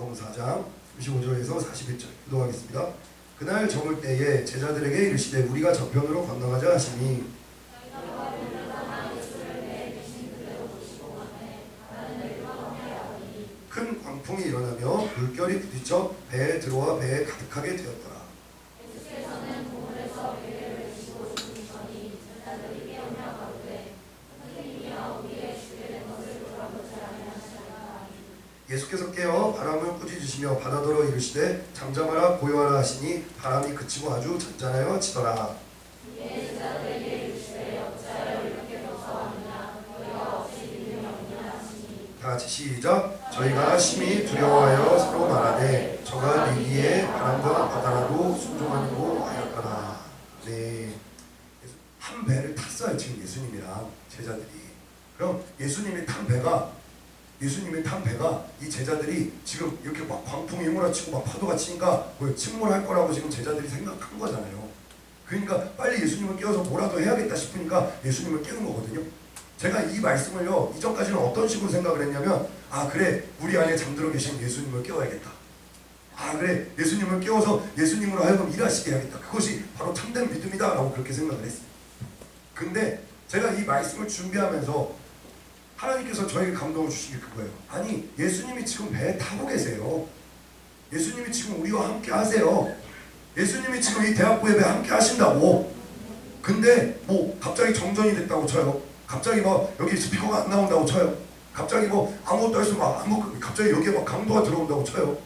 마가복음 4장 35절에서 41절 기도하겠습니다. 그날 저물 때에 제자들에게 이르시되 우리가 저편으로 건너가자 하시니 큰 광풍이 일어나며 물결이 부딪혀 배에 들어와 배에 가득하게 되었더라. 예수께서 깨어 바람을 꾸짖으시며 바다더러 이르시되 잠잠하라 고요하라 하시니 바람이 그치고 아주 잔잔하여 지더라. 다 같이 시작. 저희가 심히 두려워하여 서로 말하되 저가 내기에 바람과 바다라도 순종하고 하였더라. 네. 한 배를 탔어요 지금 예수님이랑 제자들이. 그럼 예수님이 탄 배가 예수님이 탄 배가 이 제자들이 지금 이렇게 막 광풍이 휘몰아치고 막 파도가 치니까 뭐 침몰할 거라고 지금 제자들이 생각한 거잖아요. 그러니까 빨리 예수님을 깨워서 뭐라도 해야겠다 싶으니까 예수님을 깨운 거거든요. 제가 이 말씀을요 이전까지는 어떤 식으로 생각을 했냐면 아 그래 우리 안에 잠들어 계신 예수님을 깨워야겠다. 아 그래 예수님을 깨워서 예수님으로 하여금 일하시게 해야겠다. 그것이 바로 참된 믿음이다라고 그렇게 생각을 했어요. 근데 제가 이 말씀을 준비하면서 하나님께서 저에게 감동을 주신 게 그거예요. 아니 예수님이 지금 배에 타고 계세요. 예수님이 지금 우리와 함께 하세요. 예수님이 지금 이 대학부 예배 함께 하신다고. 근데 뭐 갑자기 정전이 됐다고 쳐요. 갑자기 막 여기 스피커가 안 나온다고 쳐요. 갑자기 뭐 아무것도 할 수 막 아무 갑자기 여기에 막 강도가 들어온다고 쳐요.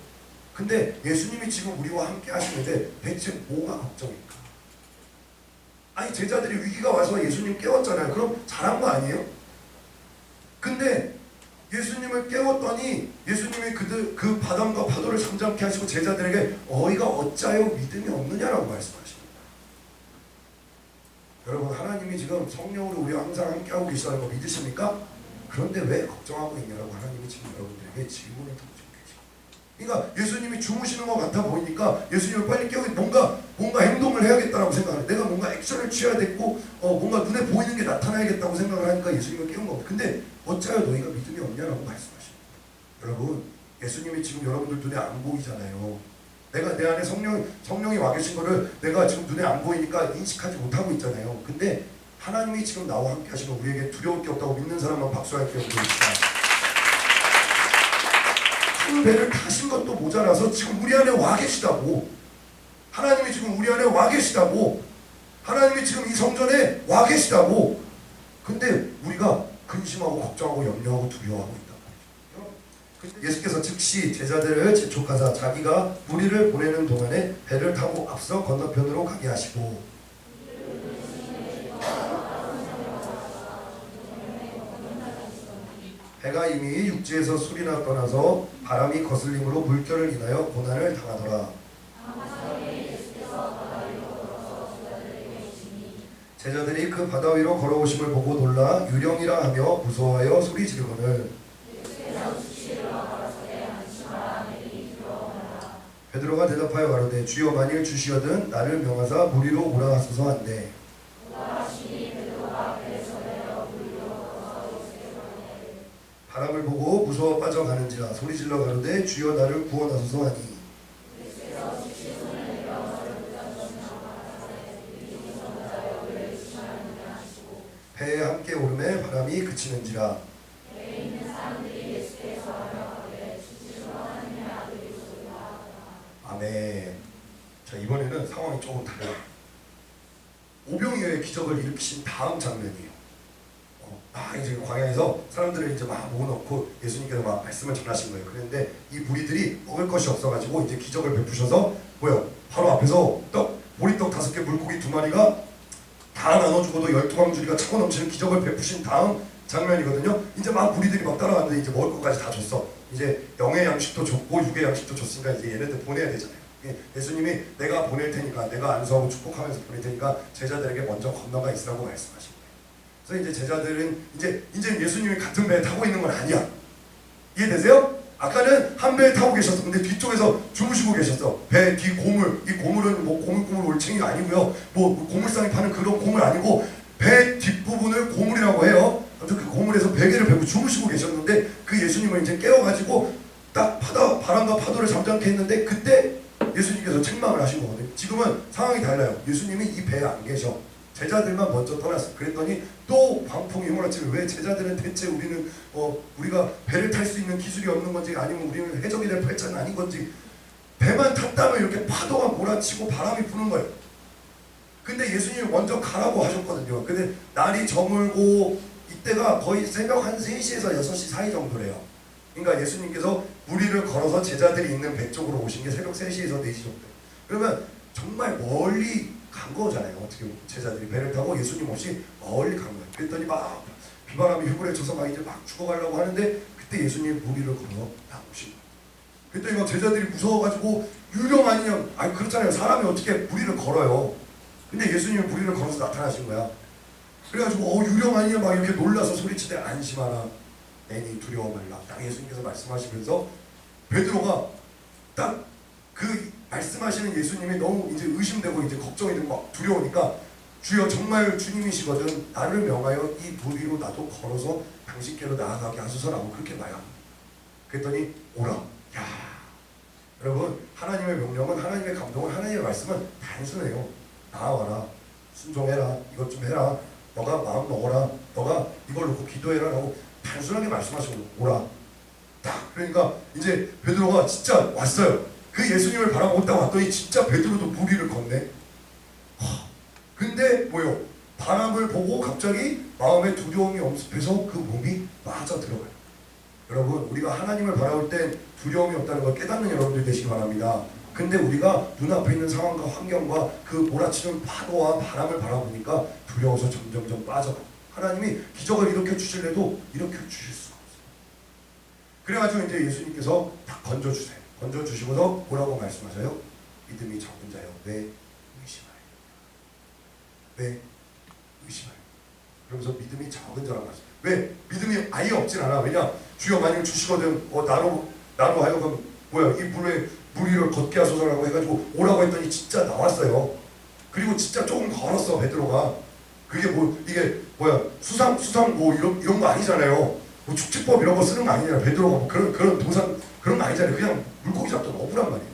근데 예수님이 지금 우리와 함께 하시는데 대체 뭐가 걱정일까? 아니 제자들이 위기가 와서 예수님 깨웠잖아요. 그럼 잘한 거 아니에요? 근데 예수님을 깨웠더니 예수님이 그들 그 바람과 파도를 잠잠케 하시고 제자들에게 어이가 어짜요 믿음이 없느냐라고 말씀하십니다. 여러분 하나님이 지금 성령으로 우리와 항상 함께하고 계시다는 거 믿으십니까? 그런데 왜 걱정하고 있냐라고 하나님이 지금 여러분들에게 질문을 던지고 계시고 그러니까 예수님이 주무시는 것 같아 보이니까 예수님을 빨리 깨우기 뭔가 뭔가 행동을 해야겠다라고 생각을 내가 뭔가 액션을 취해야 되고 어, 뭔가 눈에 보이는 게 나타나야겠다고 생각을 하니까 예수님을 깨운 겁니다. 근데 어찌하여 너희가 믿음이 없냐라고 말씀하십니다. 여러분 예수님이 지금 여러분들 눈에 안 보이잖아요. 내가 내 안에 성령 성령이 와 계신 거를 내가 지금 눈에 안 보이니까 인식하지 못하고 있잖아요. 근데 하나님이 지금 나와 함께 하시면 우리에게 두려울 게 없다고 믿는 사람만 박수할게요. 큰 배를 타신 것도 모자라서 지금 우리 안에 와 계시다고. 하나님이 지금 우리 안에 와 계시다고. 하나님이 지금 이 성전에 와 계시다고. 근데 우리가 근심하고 걱정하고 염려하고 두려워하고 말이죠. 예수께서 즉시 제자들을 재촉하사 자기가 무리를 보내는 동안에 배를 타고 앞서 건너편으로 가게 하시고 배가 이미 육지에서 술이나 떠나서 바람이 거슬림으로 물결을 인하여 고난을 당하더라. 제자들이 그 바다 위로 걸어오심을 보고 놀라 유령이라 하며 무서워하여 소리 지르거늘. 베드로가 대답하여 가로되 주여 만일 주시거든 나를 명하사 무리로 오라 하소서 한대. 바람을 보고 무서워 빠져가는지라 소리 질러 가로되 주여 나를 구원하소서 하니 배에 함께 오름에 바람이 그치는지라. 아멘. 자 이번에는 상황이 조금 달라요 오병이어의 기적을 일으키신 다음 장면이에요. 어, 막 이제 광야에서 사람들을 이제 막 모아놓고 예수님께서 막 말씀을 전하신 거예요. 그런데 이 무리들이 먹을 것이 없어가지고 이제 기적을 베푸셔서 뭐요? 바로 앞에서 떡 보리떡 다섯 개 물고기 두 마리가 다 나눠주고도 열두 광주리가 차고 넘치는 기적을 베푸신 다음 장면이거든요. 이제 막 무리들이 막 따라가는데 이제 먹을 것까지 다 줬어. 이제 영의 양식도 줬고 육의 양식도 줬으니까 이제 얘네들 보내야 되잖아요. 예, 예수님이 내가 보낼 테니까 내가 안수하고 축복하면서 보낼 테니까 제자들에게 먼저 건너가 있으라고 말씀하신 거예요. 그래서 이제 제자들은 이제 이제 예수님이 같은 배에 타고 있는 건 아니야. 이해되세요? 아까는 한 배에 타고 계셨어. 근데 뒤쪽에서 주무시고 계셨어. 배 뒤 고물, 이 고물은 뭐 고물고물 올챙이가 아니고요. 뭐 고물상에 파는 그런 고물 아니고 배 뒷부분을 고물이라고 해요. 아무튼 그 고물에서 베개를 베고 주무시고 계셨는데 그 예수님을 이제 깨워가지고 딱 바다 바람과 파도를 잠잠케 했는데 그때 예수님께서 책망을 하신 거거든요. 지금은 상황이 달라요. 예수님이 이 배에 안 계셔. 제자들만 먼저 떠났어. 그랬더니 또 광풍이 휘몰아치면 왜 제자들은 대체 우리는 어 우리가 배를 탈 수 있는 기술이 없는 건지 아니면 우리는 해적이 될 팔자는 아닌 건지 배만 탔다면 이렇게 파도가 몰아치고 바람이 부는 거예요. 근데 예수님이 먼저 가라고 하셨거든요. 근데 날이 저물고 이때가 거의 새벽 한 3시에서 6시 사이 정도래요. 그러니까 예수님께서 무리를 걸어서 제자들이 있는 배 쪽으로 오신 게 새벽 3시에서 4시 정도. 그러면 정말 멀리 간 거잖아요. 어떻게 제자들이 배를 타고 예수님 없이 멀리 간 거예요. 그랬더니 막 비바람이 휘몰아쳐서 막 이제 막 죽어가려고 하는데 그때 예수님 무리를 걸어 나오신 거예요. 그랬더니 막 제자들이 무서워가지고 유령 아니냐? 아니 그렇잖아요. 사람이 어떻게 무리를 걸어요? 근데 예수님이 무리를 걸어서 나타나신 거야. 그래가지고 어 유령 아니냐 막 이렇게 놀라서 소리치되 안심하라. 애니 두려워 말라. 딱 예수님께서 말씀하시면서 베드로가 딱 그 말씀하시는 예수님이 너무 이제 의심되고 이제 걱정이 되고 막 두려우니까 주여 정말 주님이시거든 나를 명하여 이 무리로 나도 걸어서 당신께로 나아가게 하소서라고 그렇게 말합니다. 그랬더니 오라. 야 여러분 하나님의 명령은 하나님의 감동은 하나님의 말씀은 단순해요. 나와라. 순종해라. 이것 좀 해라. 너가 마음 먹어라. 너가 이걸 놓고 기도해라 라고 단순하게 말씀하시고 오라. 딱 그러니까 이제 베드로가 진짜 왔어요. 그 예수님을 바라보고 딱 왔더니 진짜 베드로도 무리를. 하, 근데 뭐요? 바람을 보고 갑자기 마음에 두려움이 엄습해서 그 몸이 빠져 들어가요. 여러분 우리가 하나님을 바라볼 땐 두려움이 없다는 걸 깨닫는 여러분들 되시기 바랍니다. 근데 우리가 눈앞에 있는 상황과 환경과 그 몰아치는 파도와 바람을 바라보니까 두려워서 점점점 빠져가. 하나님이 기적을 일으켜 주실래도 일으켜 주실 수가 없어요. 그래가지고 이제 예수님께서 딱 건져 주세요. 건져 주시고서 뭐라고 말씀하셔요? 믿음이 적은 자여 왜 의심하여? 왜 의심하여? 그러면서 믿음이 적은 자라고 하죠. 왜 믿음이 아예 없진 않아. 왜냐 주여 만약 주시거든 어 나로 나로 하여금 뭐야 이 물에 무리를 걷게 하소서라고 해가지고 오라고 했더니 진짜 나왔어요. 그리고 진짜 조금 걸었어 베드로가. 그게 뭐 이게 뭐야 수상 수상 뭐 이런 이런 거 아니잖아요. 뭐 축지법 이런 거 쓰는 거 아니잖아. 베드로가 뭐 그런 그런 도산 그런 거 아니잖아요. 그냥 물고기 잡던 어부란 말이에요.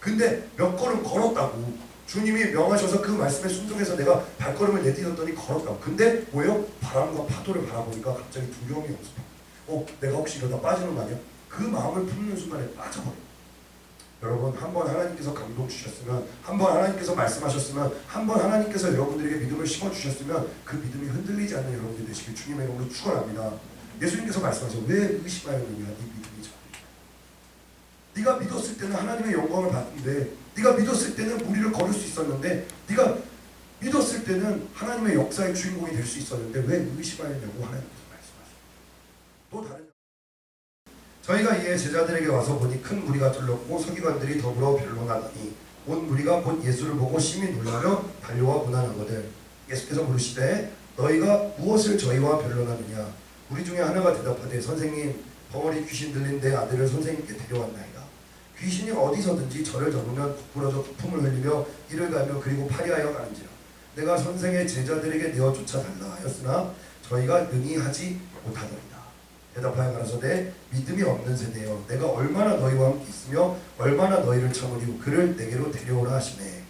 근데 몇 걸음 걸었다고. 주님이 명하셔서 그 말씀에 순종해서 내가 발걸음을 내딛었더니 걸었다고. 근데 뭐예요? 바람과 파도를 바라보니까 갑자기 두려움이 없어. 어, 내가 혹시 이러다 빠지는 거 아니야? 그 마음을 품는 순간에 빠져버려. 여러분 한 번 하나님께서 감동 주셨으면 한 번 하나님께서 말씀하셨으면 한 번 하나님께서 여러분들에게 믿음을 심어 주셨으면 그 믿음이 흔들리지 않는 여러분들 되시길 주님의 이름으로 축원합니다. 예수님께서 말씀하셔 왜 의심하였느냐 네 믿음이 적으니까. 네가 믿었을 때는 하나님의 영광을 받는데 네가 믿었을 때는 무리를 걸을 수 있었는데 네가 믿었을 때는 하나님의 역사의 주인공이 될 수 있었는데 왜 의심하였냐고 하나님께서 말씀하셔. 또 다른 저희가 이에 제자들에게 와서 보니 큰 무리가 둘렀고 서기관들이 더불어 변론하더니 온 무리가 곧 예수를 보고 심히 놀라며 달려와 고난하거든. 예수께서 물으시되 너희가 무엇을 저희와 변론하느냐? 우리 중에 하나가 대답하되 선생님 벙어리 귀신 들린 내 아들을 선생님께 데려왔나이다 귀신이 어디서든지 저를 잡으면 부러져 거품을 흘리며 이를 가며 그리고 파리하여 가는지라. 내가 선생의 제자들에게 내어 쫓아달라 하였으나 저희가 능히 하지 못하더이다 대답하여 가라사대 믿음이 없는 세대여 내가 얼마나 너희와 함께 있으며 얼마나 너희를 참으리고 그를 내게로 데려오라 하시네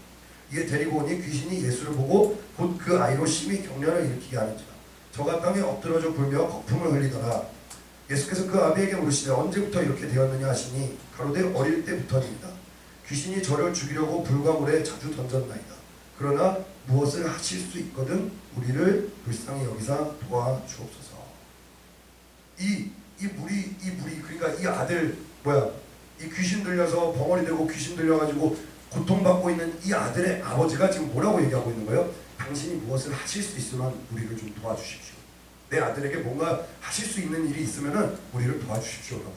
이에 데리고 오니 귀신이 예수를 보고 곧 그 아이로 심히 경련을 일으키게 하는지라. 저가 땅에 엎드러져 굴며 거품을 흘리더라 예수께서 그 아비에게 물으시되 언제부터 이렇게 되었느냐 하시니 가로되 어릴 때부터입니다 귀신이 저를 죽이려고 불과 물에 자주 던졌나이다 그러나 무엇을 하실 수 있거든 우리를 불쌍히 여기사 도와주옵소서 이, 이 물이, 이 물이, 그러니까 이 아들, 뭐야, 이 귀신 들려서 벙어리 되고 귀신 들려가지고 고통받고 있는 이 아들의 아버지가 지금 뭐라고 얘기하고 있는 거예요? 당신이 무엇을 하실 수 있으면 우리를 좀 도와주십시오. 내 아들에게 뭔가 하실 수 있는 일이 있으면은 우리를 도와주십시오라고.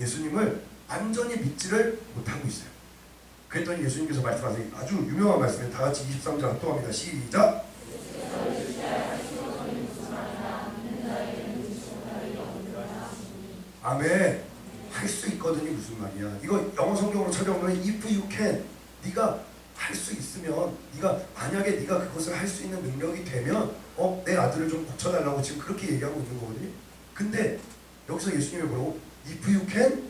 예수님을 완전히 믿지를 못하고 있어요. 그랬더니 예수님께서 말씀하세요. 아주 유명한 말씀이에요. 다 같이 23절 합동합니다. 시작. 아멘. 할 수 있거든이 무슨 말이야? 이거 영어 성경으로 찾아오면 if you can, 네가 할 수 있으면, 네가 만약에 네가 그것을 할 수 있는 능력이 되면, 어, 내 아들을 좀 고쳐달라고 지금 그렇게 얘기하고 있는 거거든요. 근데 여기서 예수님이 뭐라고? if you can,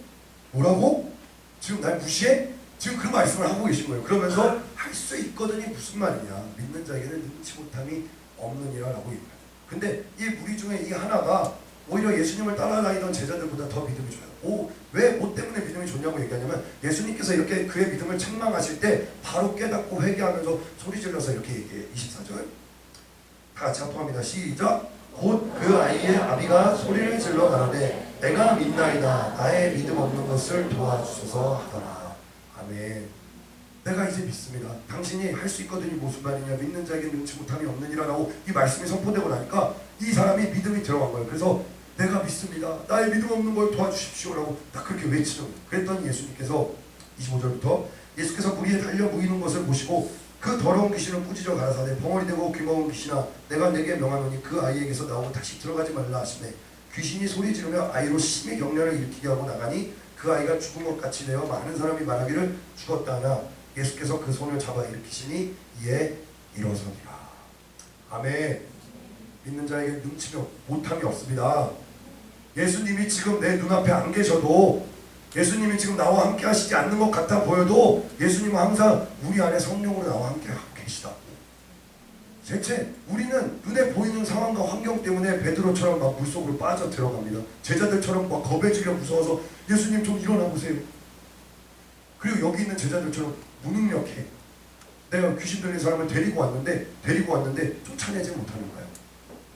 뭐라고? 지금 날 무시해? 지금 그 말씀을 하고 계신 거예요. 그러면서 할 수 있거든이 무슨 말이냐? 믿는 자에게는 능치 못함이 없느니라라고 얘기해요. 근데 이 무리 중에 이 하나가 오히려 예수님을 따라다니던 제자들보다 더 믿음이 좋아요. 오, 왜, 뭐 때문에 믿음이 좋냐고 얘기하냐면 예수님께서 이렇게 그의 믿음을 책망하실 때 바로 깨닫고 회개하면서 소리 질러서 이렇게 얘기해요. 24절. 다 같이 합합니다. 시작. 곧 그 아이의 아비가 소리를 질러 가라되 내가 믿나이다. 나의 믿음 없는 것을 도와주소서 하더라. 아멘. 내가 이제 믿습니다. 당신이 할 수 있거든이 무슨 말이냐? 믿는 자에게 능치 못함이 없느니라라고 이 말씀이 선포되고 나니까 이 사람이 믿음이 들어간 거예요. 그래서 내가 믿습니다. 나의 믿음 없는 걸 도와주십시오라고 딱 그렇게 거예요. 그랬더니 예수님께서 25절부터 예수께서 무리에 달려 모이는 것을 보시고 그 더러운 귀신을 꾸짖어 가라사대 벙어리 되고 귀먹은 귀신아 내가 내게 명하노니 그 아이에게서 나오고 다시 들어가지 말라 하시네 귀신이 소리 지르며 아이로 심히 경련을 일으키게 하고 나가니 그 아이가 죽은 것 같이 되어 많은 사람이 말하기를 죽었다 하나 예수께서 그 손을 잡아 일으키시니 이에 일어서니라 아멘 믿는 자에게 눈치며 못함이 없습니다 예수님이 지금 내 눈앞에 안 계셔도 예수님이 지금 나와 함께 하시지 않는 것 같아 보여도 예수님은 항상 우리 안에 성령으로 나와 함께 계시다. 대체 우리는 눈에 보이는 상황과 환경 때문에 베드로처럼 막 물속으로 빠져 들어갑니다. 제자들처럼 막 겁에 질려 무서워서 예수님 좀 일어나 보세요. 그리고 여기 있는 제자들처럼 무능력해. 내가 귀신 들린 사람을 데리고 왔는데 데리고 왔는데 쫓아내지 못하는 거예요.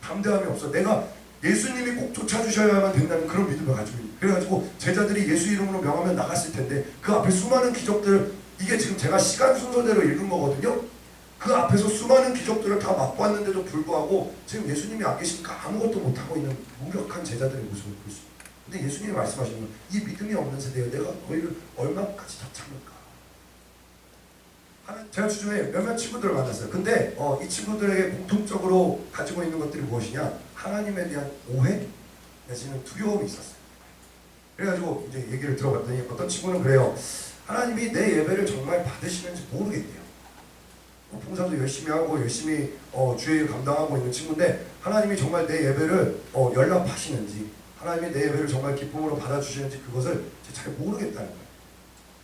담대함이 없어. 내가 예수님이 꼭 쫓아주셔야만 된다는 그런 믿음을 가지고 있는. 그래가지고 제자들이 예수 이름으로 명하면 나갔을 텐데 그 앞에 수많은 기적들 이게 지금 제가 시간 순서대로 읽은 거거든요. 그 앞에서 수많은 기적들을 다 맛봤는데도 불구하고 지금 예수님이 안 계시니까 아무것도 못 하고 있는 무력한 제자들의 모습을 볼 수. 있어요. 근데 예수님이 말씀하시는 건이 믿음이 없는 세대에 내가 너희를 얼마까지 더 참을까? 제가 주중에 몇몇 친구들을 만났어요. 근데 어, 이 친구들에게 공통적으로 가지고 있는 것들이 무엇이냐? 하나님에 대한 오해 내지는 두려움이 있었어요. 그래가지고 이제 얘기를 들어봤더니 어떤 친구는 그래요. 하나님이 내 예배를 정말 받으시는지 모르겠대요. 뭐 봉사도 열심히 하고 열심히 어, 주의 감당하고 있는 친구인데 하나님이 정말 내 예배를 어, 연락하시는지 하나님이 내 예배를 정말 기쁨으로 받아주시는지 그것을 잘 모르겠다는 거예요.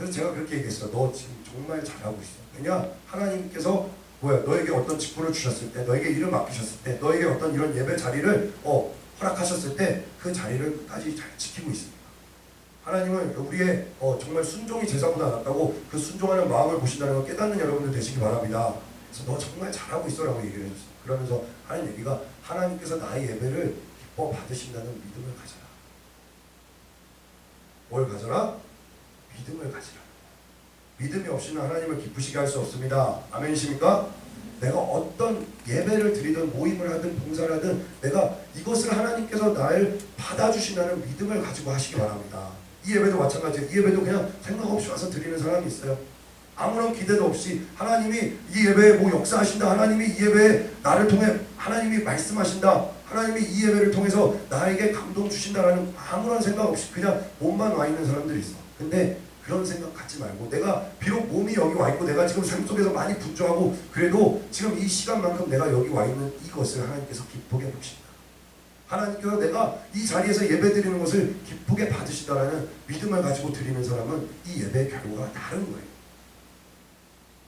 그래서 제가 그렇게 얘기했어요. 너 지금 정말 잘하고 있어. 왜냐? 하나님께서 뭐야? 너에게 어떤 직분을 주셨을 때, 너에게 일을 맡기셨을 때, 너에게 어떤 이런 예배 자리를 어, 허락하셨을 때 그 자리를 끝까지 잘 지키고 있습니다. 하나님은 우리의 어, 정말 순종이 제사보다 낫다고 그 순종하는 마음을 보신다는 걸 깨닫는 여러분들 되시기 바랍니다. 그래서 너 정말 잘하고 있어라고 얘기를 해줬어요. 그러면서 하는 얘기가 하나님께서 나의 예배를 기뻐 받으신다는 믿음을 가져라. 뭘 가져라? 믿음을 가지라. 믿음이 없이는 하나님을 기쁘시게 할 수 없습니다. 아멘이십니까? 내가 어떤 예배를 드리든 모임을 하든 봉사를 하든 내가 이것을 하나님께서 나를 받아주신다는 믿음을 가지고 하시기 바랍니다. 이 예배도 마찬가지예요. 이 예배도 그냥 생각 없이 와서 드리는 사람이 있어요. 아무런 기대도 없이 하나님이 이 예배에 뭐 역사하신다. 하나님이 이 예배에 나를 통해 하나님이 말씀하신다. 하나님이 이 예배를 통해서 나에게 감동 주신다라는 아무런 생각 없이 그냥 몸만 와 있는 사람들이 있어. 근데 그런 생각 갖지 말고 내가 비록 몸이 여기 와 있고 내가 지금 삶 속에서 많이 분주하고 그래도 지금 이 시간만큼 내가 여기 와 있는 이것을 하나님께서 기쁘게 보신다. 하나님께서 내가 이 자리에서 예배 드리는 것을 기쁘게 받으시다라는 믿음을 가지고 드리는 사람은 이 예배의 결과가 다른 거예요.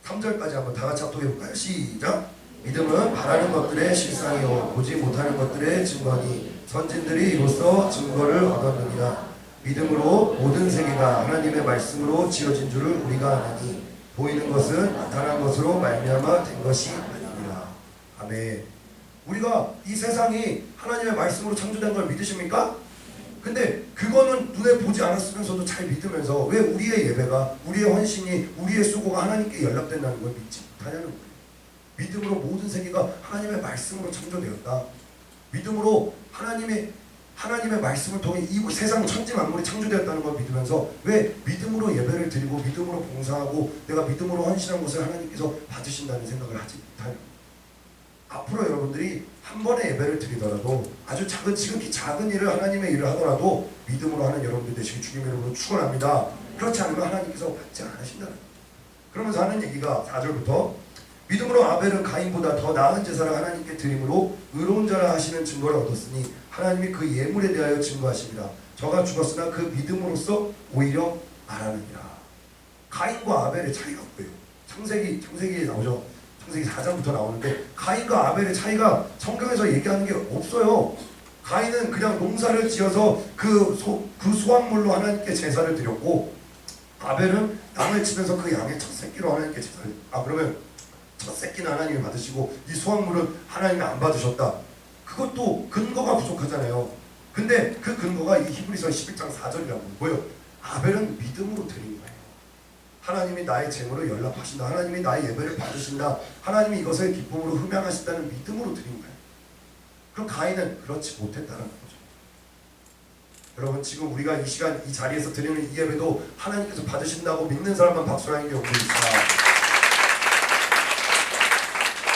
3절까지 한번 다 같이 합독해 볼까요? 시작. 믿음은 바라는 것들의 실상이요 보지 못하는 것들의 증거니 선진들이 이로써 증거를 얻었느니라. 믿음으로 모든 세계가 하나님의 말씀으로 지어진 줄을 우리가 아나니 보이는 것은 나타난 것으로 말미암아 된 것이 아니니라. 아멘. 우리가 이 세상이 하나님의 말씀으로 창조된 걸 믿으십니까? 근데 그거는 눈에 보지 않았으면서도 잘 믿으면서 왜 우리의 예배가 우리의 헌신이 우리의 수고가 하나님께 연락된다는 걸 믿지 못하냐는 거예요. 믿음으로 모든 세계가 하나님의 말씀으로 창조되었다. 믿음으로 하나님의 하나님의 말씀을 통해 이 세상 천지 만물이 창조되었다는 걸 믿으면서 왜 믿음으로 예배를 드리고 믿음으로 봉사하고 내가 믿음으로 헌신한 것을 하나님께서 받으신다는 생각을 하지 못하는 앞으로 여러분들이 한 번의 예배를 드리더라도 아주 작은 지극히 작은 일을 하나님의 일을 하더라도 믿음으로 하는 여러분들 되시기 주님의 이름으로 축원합니다. 그렇지 않으면 하나님께서 받지 않으신다는 거예요. 그러면서 하는 얘기가 4절부터 믿음으로 아벨은 가인보다 더 나은 제사를 하나님께 드림으로 의로운 자라 하시는 증거를 얻었으니 하나님이 그 예물에 대하여 증거하십니다. 저가 죽었으나 그 믿음으로써 오히려 말하느니라. 가인과 아벨의 차이가 뭐예요? 창세기 창세기에 나오죠. 창세기 4장부터 나오는데 가인과 아벨의 차이가 성경에서 얘기하는 게 없어요. 가인은 그냥 농사를 지어서 그, 소, 그 수확물로 하나님께 제사를 드렸고 아벨은 양을 치면서 그 양의 첫 새끼로 하나님께 제사를 아 그러면 첫 새끼는 하나님이 받으시고 이 수확물은 하나님이 안 받으셨다. 그것도 근거가 부족하잖아요. 근데 그 근거가 이 히브리서 11장 4절이라고 뭐예요? 아벨은 믿음으로 드린 거예요. 하나님이 나의 재물을 연락하신다. 하나님이 나의 예배를 받으신다. 하나님이 이것을 기쁨으로 흠양하신다는 믿음으로 드린 거예요. 그럼 가인은 그렇지 못했다는 거죠. 여러분 지금 우리가 이 시간 이 자리에서 드리는 이 예배도 하나님께서 받으신다고 믿는 사람만 박수라는 게 없습니다.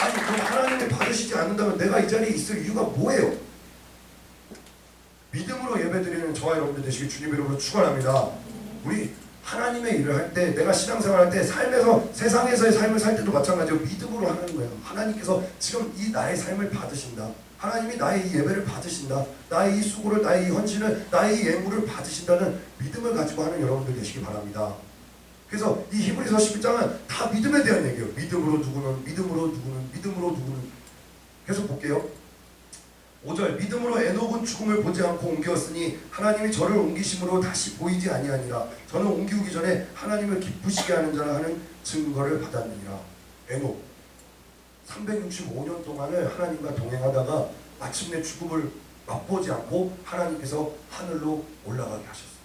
아니 그럼 하나님이 받으시지 않는다면 내가 이 자리에 있을 이유가 뭐예요? 믿음으로 예배드리는 저와 여러분들 되시길 주님 이름으로 축원합니다. 우리 하나님의 일을 할 때 내가 신앙생활 할 때 삶에서 세상에서의 삶을 살 때도 마찬가지로 믿음으로 하는 거예요. 하나님께서 지금 이 나의 삶을 받으신다. 하나님이 나의 이 예배를 받으신다. 나의 이 수고를 나의 이 헌신을 나의 이 예물을 받으신다는 믿음을 가지고 하는 여러분들 되시기 바랍니다. 그래서 이 히브리서 11장은 다 믿음에 대한 얘기예요. 믿음으로 누구는 믿음으로 누구는 믿음으로 누구는. 계속 볼게요. 5절 믿음으로 에녹은 죽음을 보지 않고 옮겼으니 하나님이 저를 옮기심으로 다시 보이지 아니하니라. 저는 옮기기 전에 하나님을 기쁘시게 하는 자라 하는 증거를 받았느니라. 에녹. 365년 동안을 하나님과 동행하다가 마침내 죽음을 맛보지 않고 하나님께서 하늘로 올라가게 하셨어요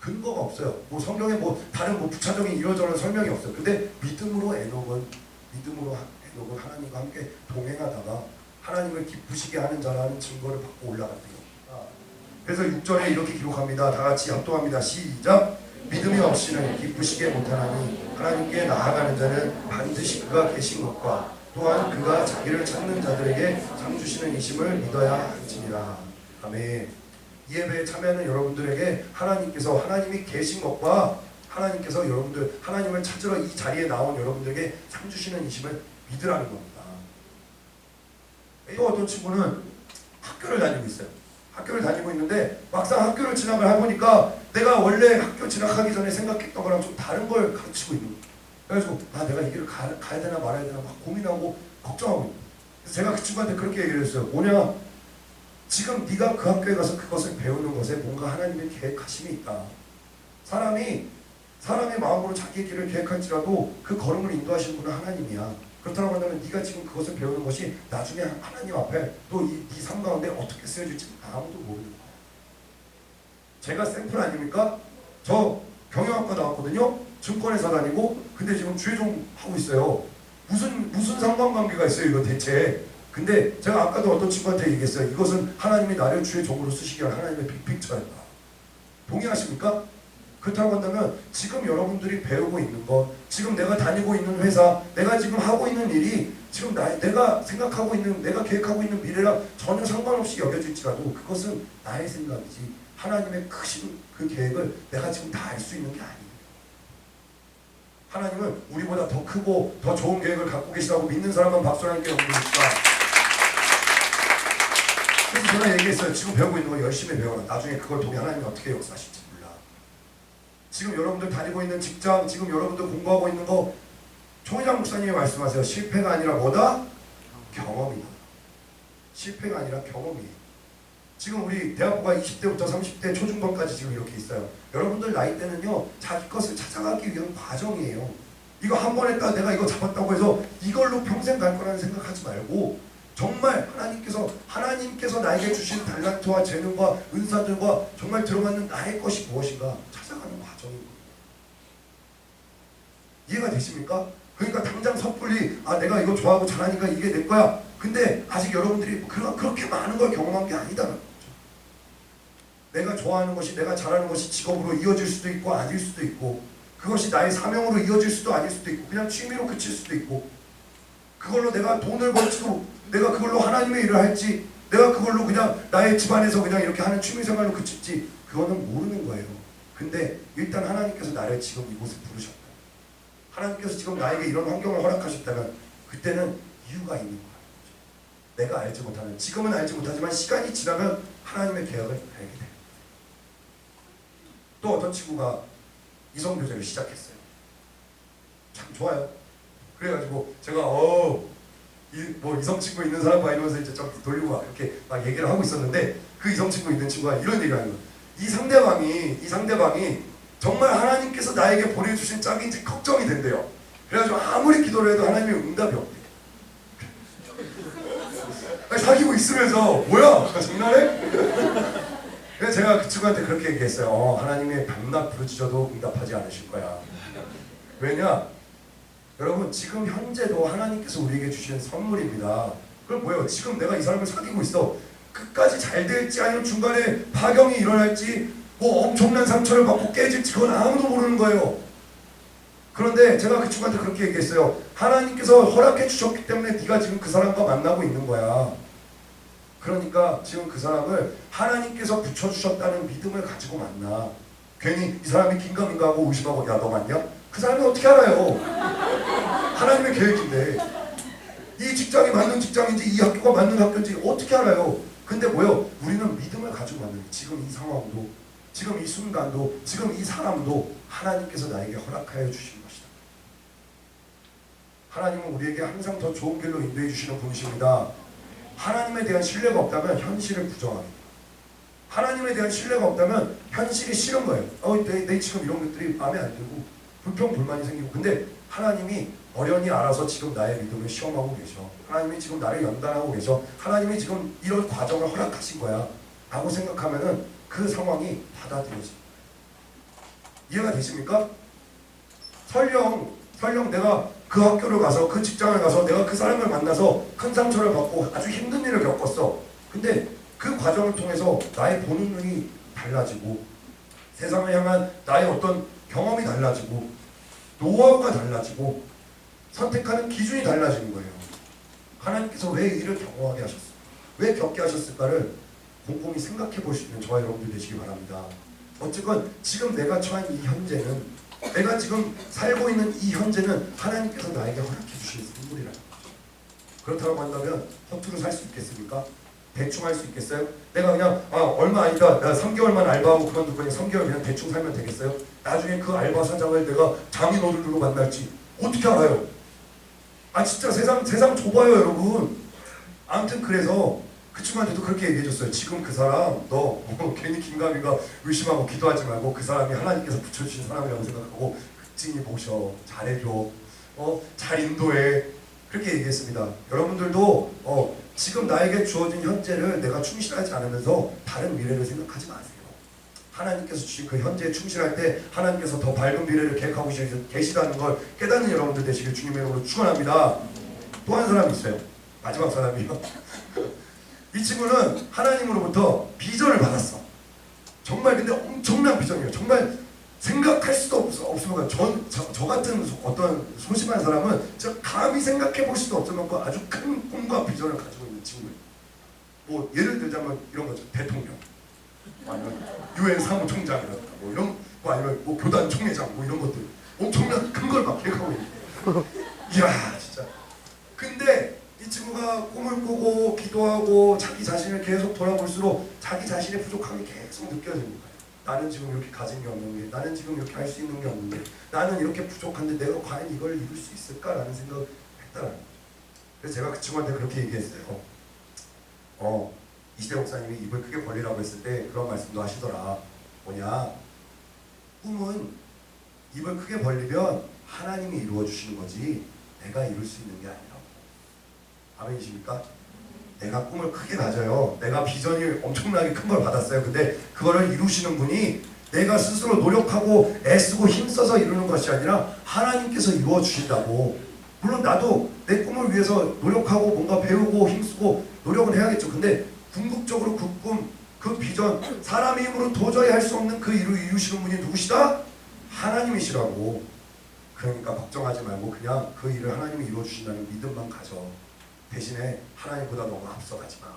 근거가 없어요 뭐 성경에 뭐 다른 뭐 부차적인 이러저런 설명이 없어요 근데 믿음으로 에녹은 믿음으로 에녹은 하나님과 함께 동행하다가 하나님을 기쁘시게 하는 자라는 증거를 받고 올라갔대요. 그래서 6절에 이렇게 기록합니다. 다 같이 합동합니다. 시작. 믿음이 없이는 기쁘시게 못하나니 하나님께 나아가는 자는 반드시 그가 계신 것과 또한 그가 자기를 찾는 자들에게 상 주시는 이심을 믿어야 할지니라. 아멘. 이 예배에 참여하는 여러분들에게 하나님께서 하나님이 계신 것과 하나님께서 여러분들 하나님을 찾으러 이 자리에 나온 여러분들에게 상 주시는 이심을 믿으라는 겁니다. 또 어떤 친구는 학교를 다니고 있어요. 학교를 다니고 있는데 막상 학교를 진학을 해보니까 내가 원래 학교 진학하기 전에 생각했던 거랑 좀 다른 걸 가르치고 있는 거예요. 그래가지고 아 내가 이 길을 가, 가야 되나 말아야 되나 막 고민하고 걱정하고 있는 거예요. 그래서 제가 그 친구한테 그렇게 얘기를 했어요. 뭐냐 지금 네가 그 학교에 가서 그것을 배우는 것에 뭔가 하나님의 계획하심이 있다. 사람이 사람의 마음으로 자기의 길을 계획할지라도 그 걸음을 인도하시는 분은 하나님이야. 그렇다고 한다면 네가 지금 그것을 배우는 것이 나중에 하나님 앞에 또이네삶 가운데 어떻게 쓰여질지 아무도 모르는 거야. 제가 샘플 아닙니까? 저 경영학과 나왔거든요. 증권회사 다니고 근데 지금 주회종 하고 있어요. 무슨 무슨 상관관계가 있어요 이거 대체? 근데 제가 아까도 어떤 친구한테 얘기했어요. 이것은 하나님이 나를 주의 종으로 쓰시기 위한 하나님의 빅픽처였다. 동의하십니까? 그렇다고 한다면 지금 여러분들이 배우고 있는 것, 지금 내가 다니고 있는 회사, 내가 지금 하고 있는 일이 지금 나, 내가 생각하고 있는, 내가 계획하고 있는 미래랑 전혀 상관없이 여겨질지라도 그것은 나의 생각이지 하나님의 크신 그 계획을 내가 지금 다 알 수 있는 게 아니에요. 하나님은 우리보다 더 크고 더 좋은 계획을 갖고 계시다고 믿는 사람만 박수 하나님께 옵니다. 그래서 제가 얘기했어요. 지금 배우고 있는 거 열심히 배워라. 나중에 그걸 통해 하나님이 어떻게 역사하실지 몰라. 지금 여러분들 다니고 있는 직장, 지금 여러분들 공부하고 있는 거 총회장 목사님이 말씀하세요. 실패가 아니라 뭐다? 경험이다. 실패가 아니라 경험이에요. 지금 우리 대학부가 20대부터 30대 초중반까지 지금 이렇게 있어요. 여러분들 나이 때는요, 자기 것을 찾아가기 위한 과정이에요. 이거 한 번 했다 내가 이거 잡았다고 해서 이걸로 평생 갈 거라는 생각하지 말고 정말 하나님께서 하나님께서 나에게 주신 달란트와 재능과 은사들과 정말 들어맞는 나의 것이 무엇인가 찾아가는 과정인 거예요. 이해가 되십니까? 그러니까 당장 섣불리 아 내가 이거 좋아하고 잘하니까 이게 내 거야. 근데 아직 여러분들이 그런 그렇게 많은 걸 경험한 게 아니다는 거죠. 내가 좋아하는 것이 내가 잘하는 것이 직업으로 이어질 수도 있고 아닐 수도 있고 그것이 나의 사명으로 이어질 수도 아닐 수도 있고 그냥 취미로 그칠 수도 있고 그걸로 내가 돈을 벌지도 내가 그걸로 하나님의 일을 할지 내가 그걸로 그냥 나의 집안에서 그냥 이렇게 하는 취미생활로 그칠지 그거는 모르는 거예요. 근데 일단 하나님께서 나를 지금 이곳에 부르셨다. 하나님께서 지금 나에게 이런 환경을 허락하셨다면 그때는 이유가 있는 거야. 내가 알지 못하는 지금은 알지 못하지만 시간이 지나면 하나님의 계약을 알게 돼. 또 어떤 친구가 이성 교제를 시작했어요. 참 좋아요. 그래가지고 제가 어이뭐 이성 친구 있는 사람 봐 이러면서 이제 좀 돌리고 막 이렇게 막 얘기를 하고 있었는데 그 이성 친구 있는 친구가 이런 얘기를 하는 거예요. 이 상대방이 이 상대방이 정말 하나님께서 나에게 보내주신 짝인지 걱정이 된대요. 그래가지고 아무리 기도를 해도 하나님의 응답이 없대. 사귀고 있으면서 뭐야 장난해? 그래서 제가 그 친구한테 그렇게 얘기했어요. 어, 하나님의 밤낮 부르짖어도 응답하지 않으실 거야. 왜냐? 여러분 지금 현재도 하나님께서 우리에게 주시는 선물입니다. 그럼 뭐예요? 지금 내가 이 사람을 사귀고 있어. 끝까지 잘 될지 아니면 중간에 파경이 일어날지 뭐 엄청난 상처를 받고 깨질지 그건 아무도 모르는 거예요. 그런데 제가 그 친구한테 그렇게 얘기했어요. 하나님께서 허락해 주셨기 때문에 네가 지금 그 사람과 만나고 있는 거야. 그러니까 지금 그 사람을 하나님께서 붙여주셨다는 믿음을 가지고 만나. 괜히 이 사람이 긴가민가 하고 의심하고 야 너 맞냐? 그 사람이 어떻게 알아요? 하나님의 계획인데 이 직장이 맞는 직장인지 이 학교가 맞는 학교인지 어떻게 알아요? 근데 뭐요? 우리는 믿음을 가지고 거예요. 지금 이 상황도 지금 이 순간도 지금 이 사람도 하나님께서 나에게 허락하여 주신 것이다. 하나님은 우리에게 항상 더 좋은 길로 인도해 주시는 분이십니다. 하나님에 대한 신뢰가 없다면 현실을 돼요. 하나님에 대한 신뢰가 없다면 현실이 싫은 거예요. 어, 내, 내 지금 이런 것들이 마음에 안 들고 불평 불만이 생기고 근데 하나님이 어련히 알아서 지금 나의 믿음을 시험하고 계셔. 하나님이 지금 나를 연단하고 계셔. 하나님이 지금 이런 과정을 허락하신 거야. 라고 생각하면은 그 상황이 받아들여지. 이해가 되십니까? 설령 설령 내가 그 학교를 가서 그 직장을 가서 내가 그 사람을 만나서 큰 상처를 받고 아주 힘든 일을 겪었어. 근데 그 과정을 통해서 나의 보는 눈이 달라지고 세상을 향한 나의 어떤 경험이 달라지고 노하우가 달라지고 선택하는 기준이 달라지는 거예요. 하나님께서 왜 이를 경험하게 하셨어? 왜 겪게 하셨을까를 곰곰이 생각해 볼 수 있는 저와 여러분들 되시기 바랍니다. 어쨌건 지금 내가 처한 이 현재는 내가 지금 살고 있는 이 현재는 하나님께서 나에게 허락해 주신 선물이라는 거죠. 그렇다고 한다면 허투루 살 수 있겠습니까? 대충 할 수 있겠어요? 내가 그냥 아 얼마 아니다. 나 3개월만 알바하고 그만두고 그냥 3개월 그냥 대충 살면 되겠어요? 나중에 그 알바 사장을 내가 장인 어른으로 만날지 어떻게 알아요? 아 진짜 세상 세상 좁아요 여러분. 아무튼 그래서 그 친구한테도 그렇게 얘기해줬어요. 지금 그 사람 너 뭐, 괜히 긴가민가 의심하고 기도하지 말고 그 사람이 하나님께서 붙여주신 사람이라고 생각하고 극진히 모셔. 잘해줘. 어, 잘 인도해. 그렇게 얘기했습니다. 여러분들도 어, 지금 나에게 주어진 현재를 내가 충실하지 않으면서 다른 미래를 생각하지 마세요 하나님께서 주신 그 현재에 충실할 때 하나님께서 더 밝은 미래를 계획하고 계시다는 걸 깨닫는 여러분들 되시길 주님의 이름으로 축원합니다. 또 한 사람이 있어요. 마지막 사람이요. 이 친구는 하나님으로부터 비전을 받았어. 정말 근데 엄청난 비전이에요. 정말 생각할 수도 없, 없으면 저, 저, 저 같은 어떤 소심한 사람은 저 감히 생각해 볼 수도 없을 만큼 아주 큰 꿈과 비전을 가지고 있는 친구예요. 뭐 예를 들자면 이런 거죠. 대통령. 아니면 유엔 사무총장이라든가 뭐 이런 뭐 아니면 뭐 교단 총회장 뭐 이런 것들 엄청난 큰 걸 막 계획하고 있는 이야 진짜 근데 이 친구가 꿈을 꾸고 기도하고 자기 자신을 계속 돌아볼수록 자기 자신의 부족함이 계속 거예요 나는 지금 이렇게 가진 게 없는데 나는 지금 이렇게 할 수 있는 게 없는데 나는 이렇게 부족한데 내가 과연 이걸 이룰 수 있을까라는 생각을 했다는 거예요 그래서 제가 그 친구한테 그렇게 얘기했어요 어 이시대 목사님이 입을 크게 벌리라고 했을 때 그런 말씀도 하시더라. 뭐냐? 꿈은 입을 크게 벌리면 하나님이 이루어 주시는 거지 내가 이룰 수 있는 게 아니라고. 아멘이십니까? 내가 꿈을 크게 가져요. 내가 비전이 엄청나게 큰 걸 받았어요. 근데 그거를 이루시는 분이 내가 스스로 노력하고 애쓰고 힘써서 이루는 것이 아니라 하나님께서 이루어 주신다고. 물론 나도 내 꿈을 위해서 노력하고 뭔가 배우고 힘쓰고 노력을 해야겠죠. 근데 궁극적으로 그 꿈, 그 비전, 사람의 힘으로 도저히 할 수 없는 그 일을 이루시는 분이 누구시다? 하나님이시라고. 그러니까 걱정하지 말고 그냥 그 일을 하나님이 이루어 주신다는 믿음만 가져. 대신에 하나님보다 너무 앞서가지 마.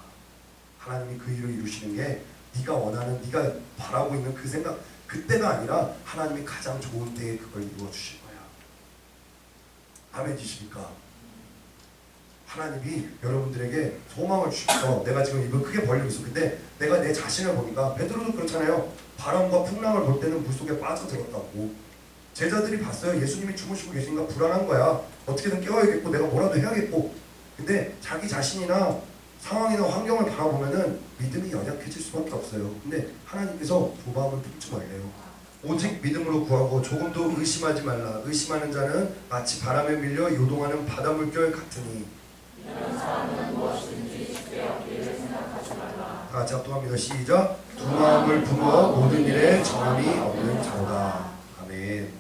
하나님이 그 일을 이루시는 게 네가 원하는, 네가 바라고 있는 그 생각, 그때가 아니라 하나님이 가장 좋은 때에 그걸 이루어 주실 거야. 아멘이십니까? 하나님이 여러분들에게 소망을 주셔서 내가 지금 입을 크게 벌리고 있어. 근데 내가 내 자신을 보니까 베드로도 그렇잖아요. 바람과 풍랑을 볼 때는 물 속에 빠져들었다고. 제자들이 봤어요. 예수님이 주무시고 계신가 불안한 거야. 어떻게든 깨워야겠고 내가 뭐라도 해야겠고. 근데 자기 자신이나 상황이나 환경을 바라보면은 믿음이 연약해질 수밖에 없어요. 근데 하나님께서 두 마음을 품지 말래요. 오직 믿음으로 구하고 조금도 의심하지 말라. 의심하는 자는 마치 바람에 밀려 요동하는 바다 물결 같으니. 다 같이 합동합니다. 시작. 두 마음을 품어 모든 일에 정함이 없는 자로다. 아멘.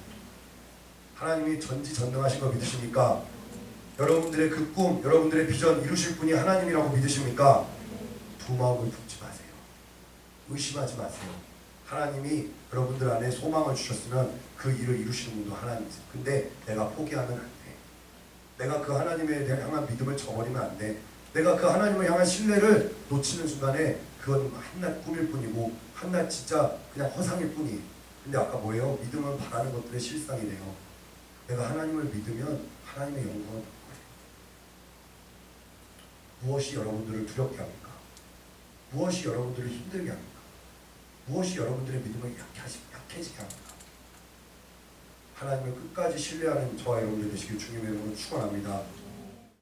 하나님이 전지전능하신 거 믿으십니까? 여러분들의 그 꿈, 여러분들의 비전 이루실 분이 하나님이라고 믿으십니까? 두 마음을 품지 마세요. 의심하지 마세요. 하나님이 여러분들 안에 소망을 주셨으면 그 일을 이루시는 분도 하나님이세요. 근데 내가 포기하면 안 돼. 내가 그 하나님에 대한 향한 믿음을 저버리면 안 돼. 내가 그 하나님을 향한 신뢰를 놓치는 순간에 그건 한낱 꿈일 뿐이고 한낱 진짜 그냥 허상일 뿐이에요. 근데 아까 뭐예요? 믿음은 바라는 것들의 실상이래요. 내가 하나님을 믿으면 하나님의 거예요. 무엇이 여러분들을 두렵게 합니까? 무엇이 여러분들을 힘들게 합니까? 무엇이 여러분들의 믿음을 약해지, 약해지게 합니까? 하나님을 끝까지 신뢰하는 저와 여러분들 되시길 주님의 이름으로 축원합니다.